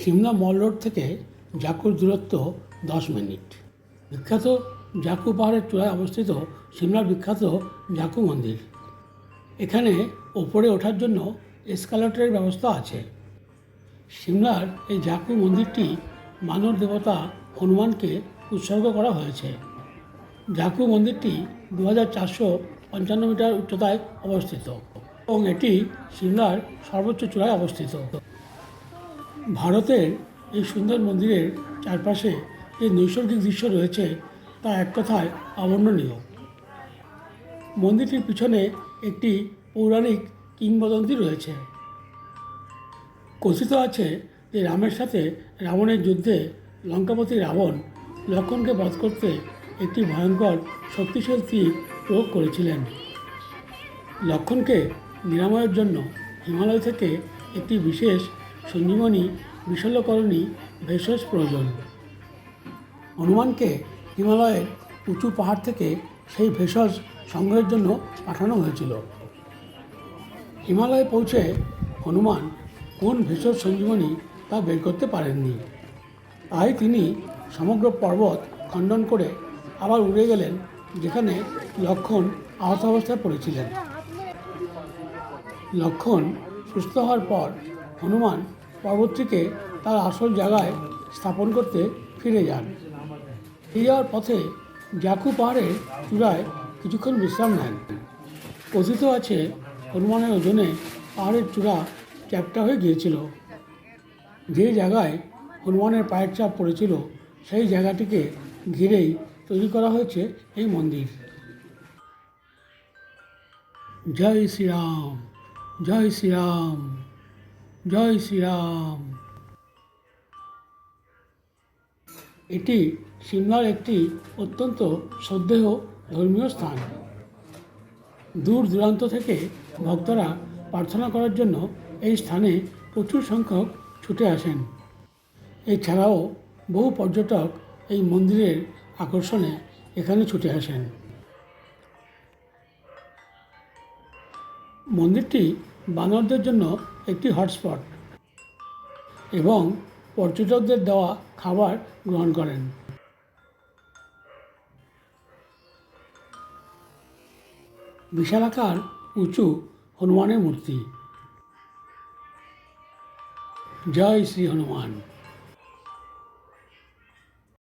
সিমলা মল road থেকে জাকুর দূরত্ব দশ মিনিট। বিখ্যাত জাকু পাহাড়ের চূড়ায় অবস্থিত সিমলার বিখ্যাত জাকু মন্দির। এখানে ওপরে ওঠার জন্য এসকালেটরের ব্যবস্থা আছে। সিমলার এই জাকু মন্দিরটি মানব দেবতা হনুমানকে উৎসর্গ করা হয়েছে। জাকু মন্দিরটি দু হাজার চারশো পঞ্চান্ন মিটার উচ্চতায় অবস্থিত এবং এটি সিমলার সর্বোচ্চ চূড়ায় অবস্থিত। ভারতের এই সুন্দর মন্দিরের চারপাশে যে নৈসর্গিক দৃশ্য রয়েছে, তা এক কথায় অবর্ণনীয়। মন্দিরটির পিছনে একটি পৌরাণিক কিংবদন্তি রয়েছে। কথিত আছে যে রামের সাথে রাবণের যুদ্ধে লঙ্কাপতি রাবণ লক্ষণকে বধ করতে একটি ভয়ঙ্কর শক্তিশালী তীর প্রয়োগ করেছিলেন। লক্ষণকে নিরাময়ের জন্য হিমালয় থেকে একটি বিশেষ সঞ্জীবনী বিশল্যকরণী ভেষজ প্রয়োজন। হনুমানকে হিমালয়ের উঁচু পাহাড় থেকে সেই ভেষজ সংগ্রহের জন্য পাঠানো হয়েছিল। হিমালয়ে পৌঁছে হনুমান কোন ভেষজ সঞ্জীবনী তা বের করতে পারেননি। তাই তিনি সমগ্র পর্বত খণ্ডন করে আবার উড়ে গেলেন, যেখানে লক্ষণ আহত অবস্থায় পড়েছিলেন। লক্ষণ সুস্থ হওয়ার পর হনুমান পর্বতটিকে তার আসল জায়গায় স্থাপন করতে ফিরে যান। ফিরে যাওয়ার পথে জাকু পাহাড়ের চূড়ায় কিছুক্ষণ বিশ্রাম নেন। কথিত আছে, হনুমানের ওজনে পাহাড়ের চূড়া চ্যাপ্টা হয়ে গিয়েছিল। যে জায়গায় হনুমানের পায়ের চাপ পড়েছিল, সেই জায়গাটিকে ঘিরেই তৈরি করা হয়েছে এই মন্দির। জয় শ্রীরাম জয় শ্রীরাম। জয় শ্রীরাম। এটি সিমলার একটি অত্যন্ত শ্রদ্ধেয় ধর্মীয় স্থান। দূর দূরান্ত থেকে ভক্তরা প্রার্থনা করার জন্য এই স্থানে প্রচুর সংখ্যক ছুটে আসেন। এছাড়াও বহু পর্যটক এই মন্দিরের আকর্ষণে এখানে ছুটে আসেন। মন্দিরটি বানরদের জন্য একটি হটস্পট এবং পর্যটকদের দেওয়া খাবার গ্রহণ করেন। বিশালাকার উঁচু হনুমানের মূর্তি। জয় শ্রী হনুমান।